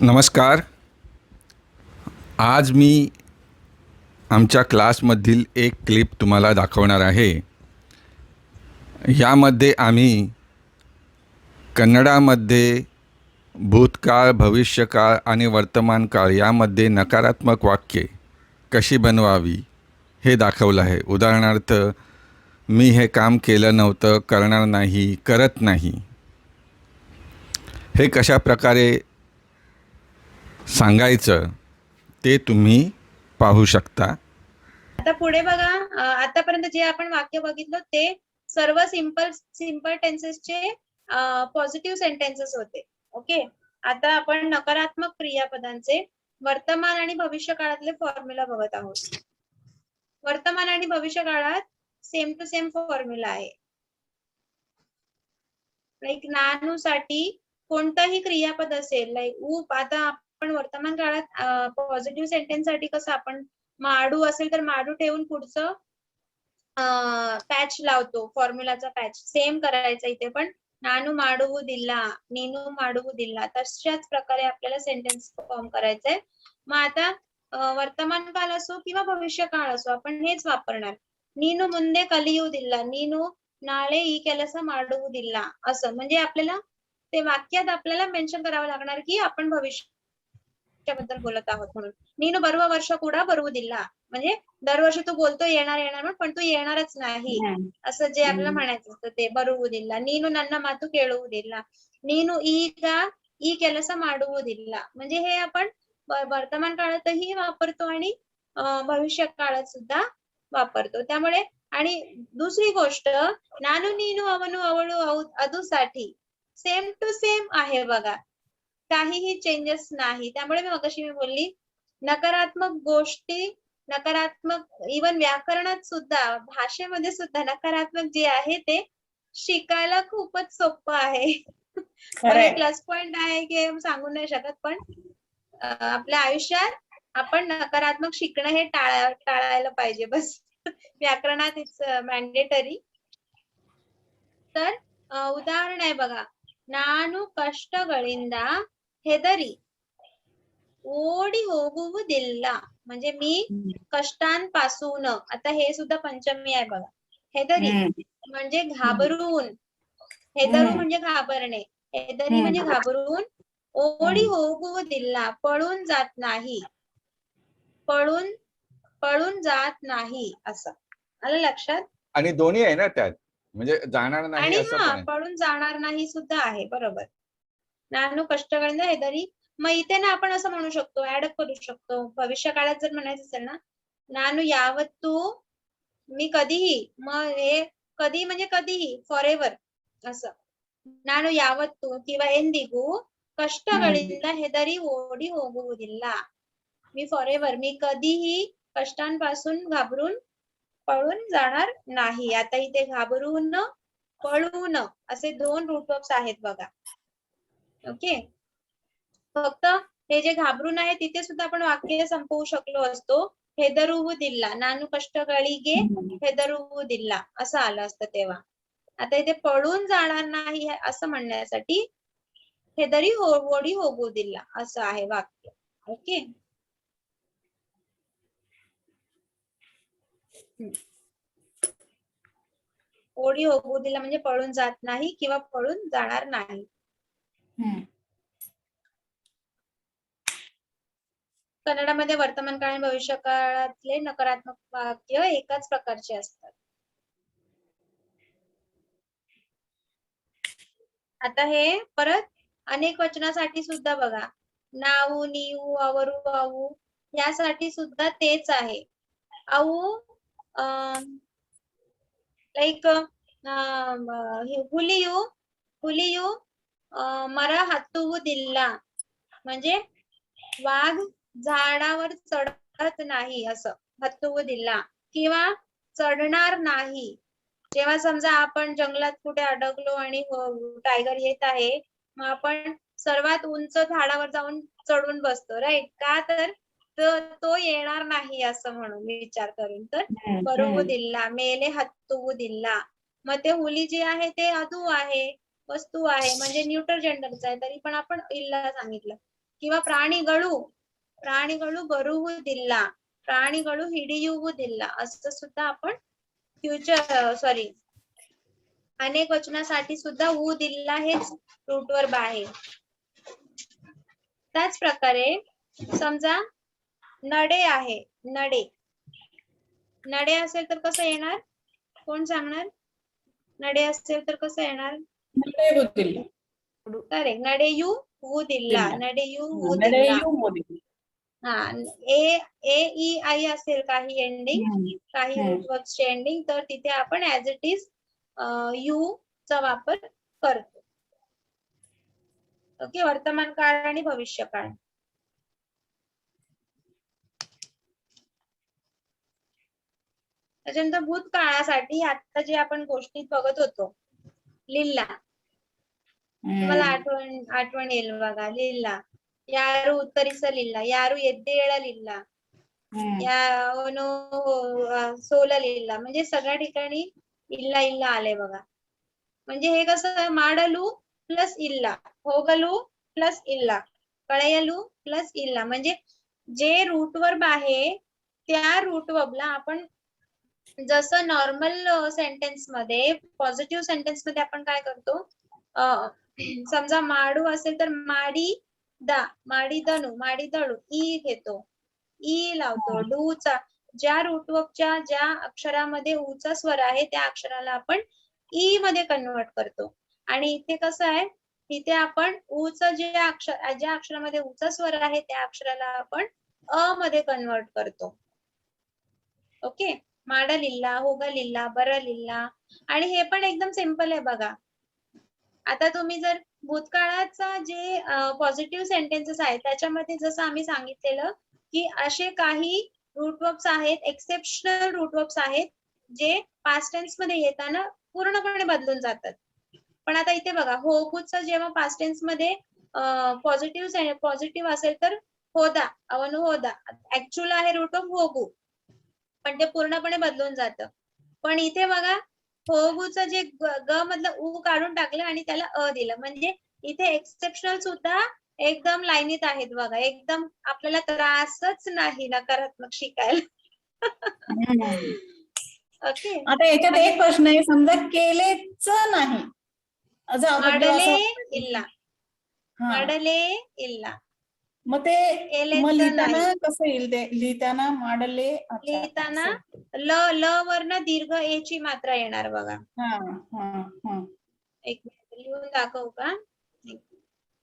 नमस्कार. आज मी आमच्या क्लासमधील एक क्लिप तुम्हाला दाखवणार आहे. यामध्ये आम्ही कन्नडामध्ये भूतकाळ भविष्यकाळ आणि वर्तमान काळ यामध्ये नकारात्मक वाक्ये कशी बनवावी हे दाखवलं आहे. उदाहरणार्थ मी हे काम केलं नव्हतं करणार नाही करत नाही. हे कशा प्रकारे सांगायचं ते तुम्ही पाहू शकता. आता पुढे बघा आतापर्यंत जे आपण वाक्य बघितलं ते सर्व सिंपल सिंपल टेन्सेसचे पॉझिटिव्ह सेंटेन्सेस होते. ओके? आता आपण नकारात्मक क्रियापदांचे वर्तमान आणि भविष्य काळातले फॉर्म्युला बघत आहोत. वर्तमान आणि भविष्य काळात सेम टू सेम फॉर्म्युला आहे. लाईक नानूसाठी कोणतंही क्रियापद असेल लाईक ऊप आता आपण वर्तमान काळात पॉझिटिव्ह सेंटेन्स साठी कसं आपण माडू असेल तर माडू ठेवून पुढचं पॅच लावतो फॉर्म्युलाचा पॅच सेम करायचा इथे पण नानू माडवू दिला नीनू माडवू दिला तशाच प्रकारे आपल्याला सेंटेन्स फॉर्म करायचंय मग आता अं, वर्तमान काळ असो किंवा भविष्य काळ असो आपण हेच वापरणार ನೀನು ಮುಂದೆ ಕಲಿಯುವುದಿಲ್ಲ ನೀನು ನಾಳೆ ಈ ಕೆಲಸ ಮಾಡುವುದಿಲ್ಲ असं म्हणजे आपल्याला ते वाक्यात आपल्याला मेन्शन करावं लागणार की आपण भविष्याबद्दल बोलत आहोत म्हणून ನೀನು ಬರುವ ವರ್ಷ ಕೂಡ ಬರುವುದಿಲ್ಲ म्हणजे दरवर्षी तू बोलतो येणार येणार म्हणून पण तू येणारच नाही असं जे आपल्याला म्हणायचं असतं ते ಬರುವುದಿಲ್ಲ ನೀನು ನನ್ನ ಮಾತು ಕೇಳುವುದಿಲ್ಲ ನೀನು ಈಗ ಈ ಕೆಲಸ ಮಾಡುವುದಿಲ್ಲ म्हणजे हे आपण व- वर्तमान काळातही वापरतो आणि अं, भविष्य काळात सुद्धा वापरतो त्यामुळे आणि दुसरी गोष्ट नानू नीनू अवनु अवळू औ- अदूसाठी सेम टू सेम आहे बघा काहीही चेंजेस नाही. त्यामुळे मी मगाशी मी बोलली नकारात्मक गोष्टी नकारात्मक इवन व्याकरणात सुद्धा भाषेमध्ये सुद्धा नकारात्मक जे आहे ते शिकायला खूपच सोपं आहे. प्लस पॉइंट आहे की सांगू नाही शकत पण आपल्या आयुष्यात आपण नकारात्मक शिकणं हे टाळा टाळायला पाहिजे. बस. व्याकरणात इट्स मॅन्डेटरी तर उदाहरण आहे बघा. नानू कष्ट गळिंदा ಹೆದರಿ ಓಡಿ दिल्ला म्हणजे मी कष्टांपासून आता हे सुद्धा पंचमी आहे बघा. हेदरी म्हणजे घाबरून. हेदरू म्हणजे घाबरणे. हेदरी म्हणजे घाबरून. ओढी होऊ दिल्ला पळून जात नाही. पळून पळून जात नाही असं. आलं लक्षात? आणि दोन्ही आहे ना त्यात. म्हणजे जाणार नाही आणि हा पळून जाणार नाही सुद्धा आहे. बरोबर. ನಾನು ಕಷ್ಟಗಳನ್ನ ಹೆದರಿ मग इथे ना आपण असं म्हणू शकतो ऍडअप करू शकतो. भविष्य काळात जर म्हणायचं असेल ना ना यावत तू मी कधीही मग हे कधी म्हणजे कधीही फॉर एव्हर असं ನಾನು तू किंवा ಎಂದಿಗೂ ಕಷ್ಟಗಳಿಂದ ओढी होऊ दिला मी फॉर एव्हर मी कधीही कष्टांपासून घाबरून पळून जाणार नाही. आता इथे घाबरून पळून असे दोन रूट आहेत बघा. ओके? फक्त हे जे घाबरून आहे तिथे सुद्धा आपण वाक्य संपवू शकलो असतो. हेदरुवू दिल्ला नानू कष्ट गे हेदरुवू दिल्ला असं आलं असतं तेव्हा. आता इथे पळून जाणार नाही असं म्हणण्यासाठी हेदरी हो, होडी होगू दिल्ला असं आहे वाक्य. ओके? ओढी होगू दिला म्हणजे पळून जात नाही किंवा पळून जाणार नाही. कन्नडामध्ये वर्तमान काळ आणि भविष्य काळातले नकारात्मक वाक्य एकाच प्रकारचे असतात. आता हे परत अनेक वचनासाठी सुद्धा बघा. नाऊ निऊ अवरू आऊ यासाठी सुद्धा तेच आहे. आऊ लाईक हुलीयू हुलीयू मरा हातू दिल्ला. म्हणजे वाघ झाडावर चढत नाही असं. हत्तू दिल्ला. किंवा चढणार नाही. जेव्हा समजा आपण जंगलात कुठे अडकलो आणि हो, टायगर येत आहे मग आपण सर्वात उंच झाडावर जाऊन चढून बसतो राईट का तर तो येणार नाही असं म्हणून विचार करून. तर बरोबर दिल्ला मेले हत्तू दिल्ला. मग ते हुली जी आहे ते अधू आहे. वस्तू आहे म्हणजे न्यूट्रल जेंडरचा आहे तरी पण आपण इल्ला सांगितलं. किंवा प्राणी गळू प्राणी गळू बरू दिल्ला प्राणी गळू हिडियुहू दिल्ला असं सुद्धा आपण फ्युचर सॉरी अनेक वचनासाठी सुद्धा ऊ दिल्ला हेच रूटवर बाहेर त्याच प्रकारे समजा नडे आहे नडे. नडे असेल तर कसं येणार? कोण सांगणार? नडे असेल तर कसं येणार? ನಡೆಯುವುದಿಲ್ಲ करेक्ट ನಡೆಯು ಊದಿಲ್ಲ ಇಲ್ಲ. ನಡೆಯು ಊದಿಲ್ಲ ನಡೆಯುವುದಿಲ್ಲ हा ए ए ई आई असेल काही एंडिंग हम्म. काही हम्म. रूटवर्क्सचे एंडिंग तर तिथे आपण ऍज इट इज यू चा वापर करतो ओके वर्तमान काळ आणि भविष्य काळ त्याच्यानंतर भूतकाळासाठी आता जे आपण गोष्टीत बघत होतो लिल्ला मला आठवण आठवण येईल बघा लिल्ला ಯಾರು ಉತ್ತರಿಸಲಿಲ್ಲ ಯಾರು ಎದ್ದೇಳಲಿಲ್ಲ हम्म. ಯಾವನು अ, ಸೋಲಲಿಲ್ಲ म्हणजे सगळ्या ठिकाणी इल्ला इल्ला आले बघा म्हणजे हे कसं ಮಾಡಲು प्लस इल्ला ಹೋಗಲು प्लस इल्ला कळयलू प्लस इल्ला म्हणजे जे रूट वर्ब आहे त्या रूट वर्बला आपण जसं नॉर्मल सेंटेन्स मध्ये पॉझिटिव्ह सेंटेन्स मध्ये आपण काय करतो अ, समजा माडू असेल तर माडी दा माडी दणू माडी दळू ई घेतो. ई लावतो डूचा. ज्या रूटवर्कच्या ज्या अक्षरामध्ये ऊचा स्वर आहे त्या अक्षराला आपण ई मध्ये कन्वर्ट करतो. आणि इथे कसं आहे इथे आपण ऊचं जे अक्षर ज्या अक्षरामध्ये ऊचा स्वर आहे त्या अक्षराला आपण अ मध्ये कन्वर्ट करतो. ओके? माडलिल्ला होगलिल्ला बरलिल्ला आणि हे पण एकदम सिंपल आहे बघा. आता तुम्ही जर भूतकाळाचा जे पॉझिटिव्ह सेंटेन्सेस आहेत त्याच्यामध्ये जसं आम्ही सांगितलेलं की असे काही रूटवर्क्स आहेत एक्सेप्शनल रूटवर्क्स आहेत जे पास्ट टेन्समध्ये येताना पूर्णपणे बदलून जातात. पण आता इथे बघा होगूचं जेव्हा पास्ट टेन्समध्ये पॉझिटिव्ह पॉझिटिव्ह असेल तर होदा अवनु होदा. ऍक्च्युअल आहे रूट ऑफ होगू. पण ते पूर्णपणे बदलून जातं. पण इथे बघा होगूचं जे ग मधलं उ काढून टाकलं आणि त्याला अ दिलं. म्हणजे इथे एक्सेप्शनल सुद्धा एकदम लाईनीत आहेत बघा. एकदम आपल्याला त्रासच नाही नकारात्मक शिकायला. ओके. आता याच्यात एक प्रश्न आहे. समजा केलेच नाही. अडले इल्ला. अडले इल्ला. मग ते मग लिहिताना. कसं येईल ते लिहिताना माडले अच्छा, लिहिताना असं. ल ल वरनं दीर्घ ए ची मात्रा येणार बघा हा हा हा एक मिनिट लिहून दाखवू का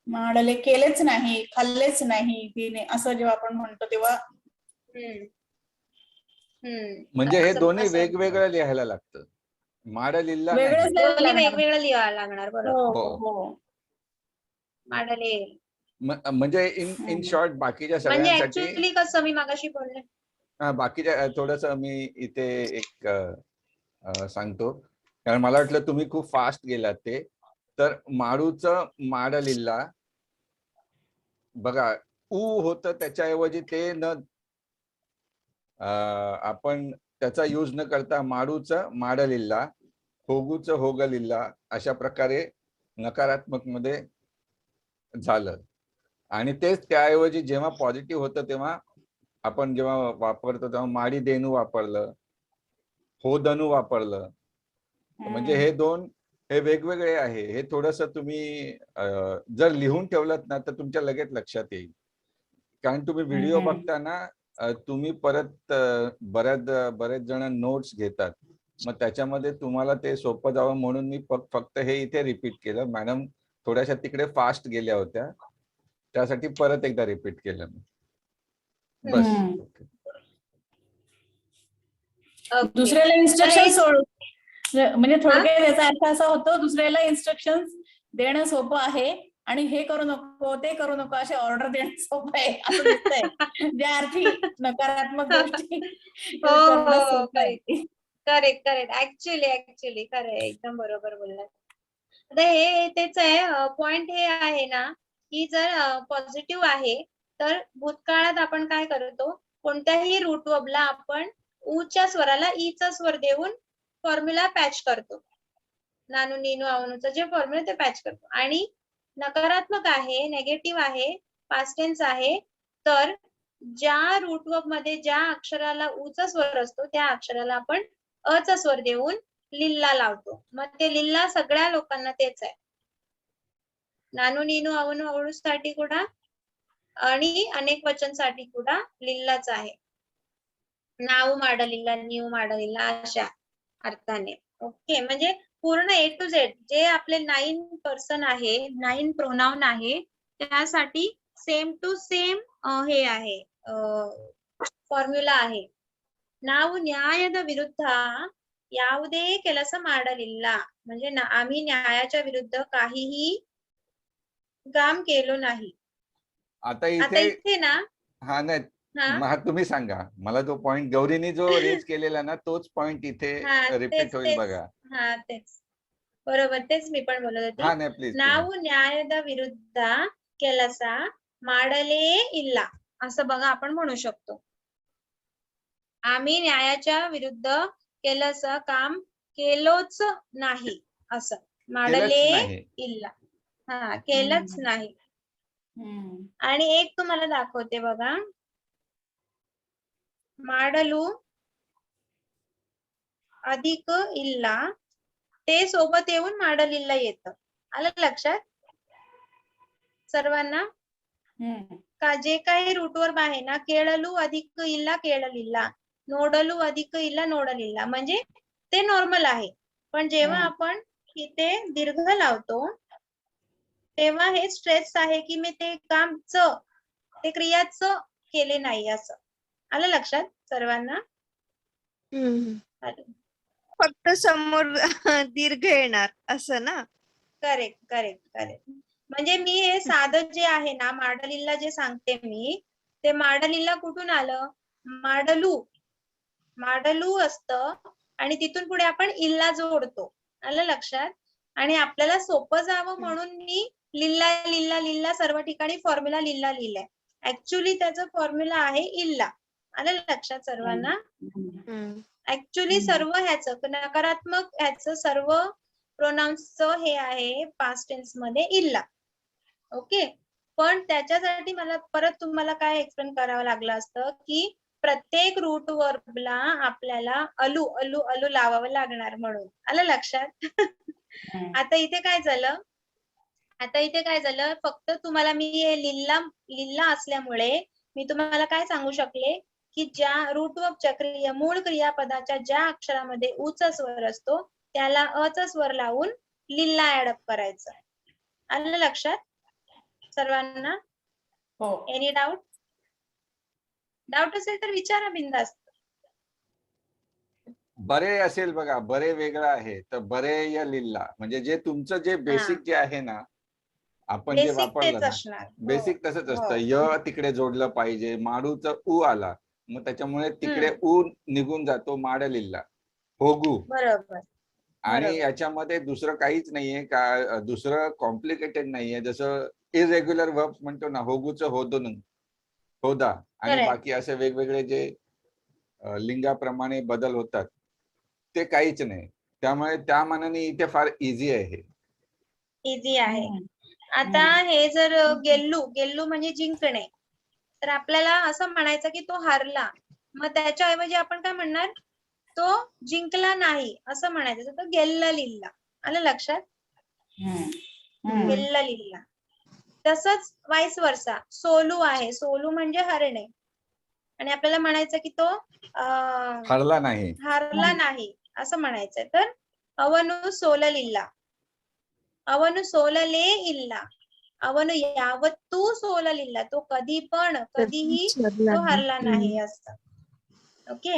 माडले केलेच नाही खाल्लेच नाही तिने असं जेव्हा आपण म्हणतो तेव्हा हम्म हम्म म्हणजे हे असं- दोन्ही असं. वेगवेगळं लिहायला लागतं माड लिहिला नाही. वेगळंच लिहायला लागणार. वेगवेगळं लिहावं लागणार बरोबर हो. हो माडले म- म्हणजे इन इन. शॉर्ट बाकीच्या म्हणजे सगळ्यांसाठी ऍक्च्युअली कसं मी मागाशी बोलले? हा, बाकीच्या थोडस मी इथे एक अ, अ, सांगतो. कारण मला वाटलं तुम्ही खूप फास्ट गेलात ते. तर माळूचं माड लिहिला बघा उ होतं त्याच्याऐवजी ते न अ, आपण त्याचा यूज न करता माडूचं माड लिहिला होगूचं होग लिहिला अशा प्रकारे नकारात्मकमध्ये झालं. आणि तेच त्याऐवजी जेव्हा पॉझिटिव्ह होतं तेव्हा आपण जेव्हा वापरतो तेव्हा माडी देणू वापरलं हो दनू वापरलं. म्हणजे हे दोन हे वेगवेगळे आहे. हे थोडस तुम्ही जर लिहून ठेवलं ना तर तुमच्या लगेच लक्षात येईल. कारण तुम्ही व्हिडिओ. बघताना तुम्ही परत बऱ्याच बरेच जण नोट्स घेतात. मग त्याच्यामध्ये तुम्हाला ते सोपं जावं म्हणून मी फक- फक्त हे इथे रिपीट केलं. मॅडम थोड्याशा तिकडे फास्ट गेल्या होत्या. त्यासाठी परत एकदा रिपीट केलं मी. बस. दुसऱ्याला इन्स्ट्रक्शन एक- सोड. म्हणजे थोडक्यात याचा अर्थ असा होतो दुसऱ्याला इन्स्ट्रक्शन देणं सोपं आहे आणि हे करू नको ते करू नको असे ऑर्डर देणं सोपं आहे असं दिसतंय. ज्या अर्थी नकारात्मक गोष्टी हो, हो, आहे. करेक्ट करेक्ट ऍक्च्युली ऍक्च्युली खरं एकदम बरोबर बोललात. आता हे तेच आहे. पॉइंट हे आहे ना ही जर पॉझिटिव्ह आहे तर भूतकाळात आपण काय करतो? कोणत्याही रूट वबला आपण ऊच्या स्वराला ईचा स्वर देऊन फॉर्म्युला पॅच करतो. नानू नीनू आवनूचा जे फॉर्म्युला ते पॅच करतो. आणि नकारात्मक आहे नेगेटिव्ह आहे पास्टेन्स आहे तर ज्या रूटमध्ये ज्या अक्षराला उचा स्वर असतो त्या अक्षराला आपण अचा स्वर देऊन लिल्ला लावतो. मग ते लिल्ला सगळ्या लोकांना तेच आहे. नानू नीनू ಅವನು ಅವಳು साठी ಕೂಡ आणि अनेक वचन साठी ಕೂಡ लिल्लाच आहे ನಾವು ಮಾಡಲಿಲ್ಲ ನೀವು ಮಾಡಲಿಲ್ಲ अशा अर्थाने ओके म्हणजे पूर्ण ए टू झेड जे आपले नाईन पर्सन आहे नाईन प्रोनाउन आहे त्यासाठी सेम टू सेम हे आहे ಫಾರ್ಮ್ಯುಲಾ आहे ನಾವು ನ್ಯಾಯದ ವಿರುದ್ಧ ಯಾವುದೇ ಕೆಲಸ ಮಾಡಲಿಲ್ಲ म्हणजे ना- आम्ही न्यायाच्या विरुद्ध काहीही काम केलो नाही आता आता इथे इथे ना हा नाही हा महा तुम्ही सांगा मला तो पॉइंट गौरीने जो रेज केलेला ना तोच पॉइंट इथे हा, तेच- रिपीट होईल तेच. बघा हा तेच बरोबर तेच मी पण बोलत हा होते नाही प्लीज ನಾವು ನ್ಯಾಯದ ವಿರುದ್ಧ ಕೆಲಸ ಮಾಡಲೇ ಇಲ್ಲ असं बघा आपण म्हणू शकतो आम्ही न्यायाच्या विरुद्ध केलंच काम केलोच नाही असं ಮಾಡಲೇ नाही ಇಲ್ಲ हा केलंच नाही. आणि एक तुम्हाला दाखवते बघा. माडलू अधिक इल्ला. ते सोबत येऊन माडल इल्ला येत. आलं लक्षात? सर्वांना? का जे काही रूटवर्ब आहे ना केळलू अधिक इल्ला केळल इल्ला. नोडलू अधिक इल्ला नोडल इल्ला. म्हणजे ते नॉर्मल आहे. पण जेव्हा आपण इथे दीर्घ लावतो तेव्हा हे स्ट्रेस आहे की मी ते काम च ते क्रियाच केले नाही असं. आलं लक्षात सर्वांना. फक्त समोर दीर्घ येणार असं ना? करेक्ट करेक्ट करेक्ट म्हणजे मी हे साधं जे आहे ना माडलीला जे सांगते मी ते माडलीला कुठून आलं? माडलू. माडलू असतं आणि तिथून पुढे आपण इल्ला जोडतो. आलं लक्षात? आणि आपल्याला सोपं जावं म्हणून मी लिल्ला लिल्ला लिल्ला सर्व ठिकाणी फॉर्म्युला लिल्ला लिहिलाय. ऍक्च्युली त्याचा फॉर्म्युला आहे इल्ला. आलं लक्षात सर्वांना. ऍक्च्युली. सर्व ह्याचं नकारात्मक ह्याचं सर्व प्रोनाउन्सचं हे आहे पास्ट टेन्समध्ये इल्ला. ओके पण त्याच्यासाठी मला परत तुम्हाला काय एक्सप्लेन करावं लागलं असतं की प्रत्येक रूट वर्बला आपल्याला अलू अलू अलू लावावं लागणार म्हणून. आलं लक्षात. आता इथे काय झालं? आता इथे काय झालं? फक्त तुम्हाला मी हे लिल्ला लिल्ला असल्यामुळे मी तुम्हाला काय सांगू शकले? की ज्या रूट वर्बच्या क्रिया मूळ क्रियापदाच्या ज्या अक्षरामध्ये उचा स्वर असतो त्याला अचा स्वर लावून लिल्ला ऍडअप करायचं आलं लक्षात? सर्वांना? हो. एनी डाऊट डाऊट असेल तर विचारा बिंदास्त बरे असेल बघा बरे वेगळं आहे तर बरे या लिल्ला. म्हणजे जे तुमचं जे बेसिक जे आहे ना आपण जे वापरलं ना हो. बेसिक तसंच हो. असतं. य तिकडे जोडलं पाहिजे माडूचं उ आला. मग त्याच्यामुळे तिकडे उ निघून जातो माड लिल्ला होगू. बरोबर. आणि. याच्यामध्ये दुसरं काहीच नाहीये. का दुसरं कॉम्प्लिकेटेड नाहीये. जसं इरेग्युलर वर्ब्स म्हणतो ना होगूचं होदून. होदा. आणि. बाकी असे वेगवेगळे जे लिंगाप्रमाणे बदल होतात ते काहीच नाही. त्यामुळे त्या मानाने इथे फार इझी आहे इझी आहे. आता हे जर गेल्लू गेल्लू म्हणजे जिंकणे. तर आपल्याला असं म्हणायचं की तो हारला. मग त्याच्या ऐवजी आपण काय म्हणणार? तो जिंकला नाही असं म्हणायचं. तो गेल्ला लिहिला आलं लक्षात? गेल्ला लिहिला तसंच वाईस वर्षा सोलू आहे. सोलू म्हणजे हरणे. आणि आपल्याला म्हणायचं की तो हरला नाही. हरला नाही असं म्हणायचं तर अवनू सोल लिल्ला ಅವನು ಸೋಲಲೇ ಇಲ್ಲ ಅವನು ಯಾವತ್ತೂ ಸೋಲಲಿಲ್ಲ तो कधी पण कधीही तो हरला नाही असं ओके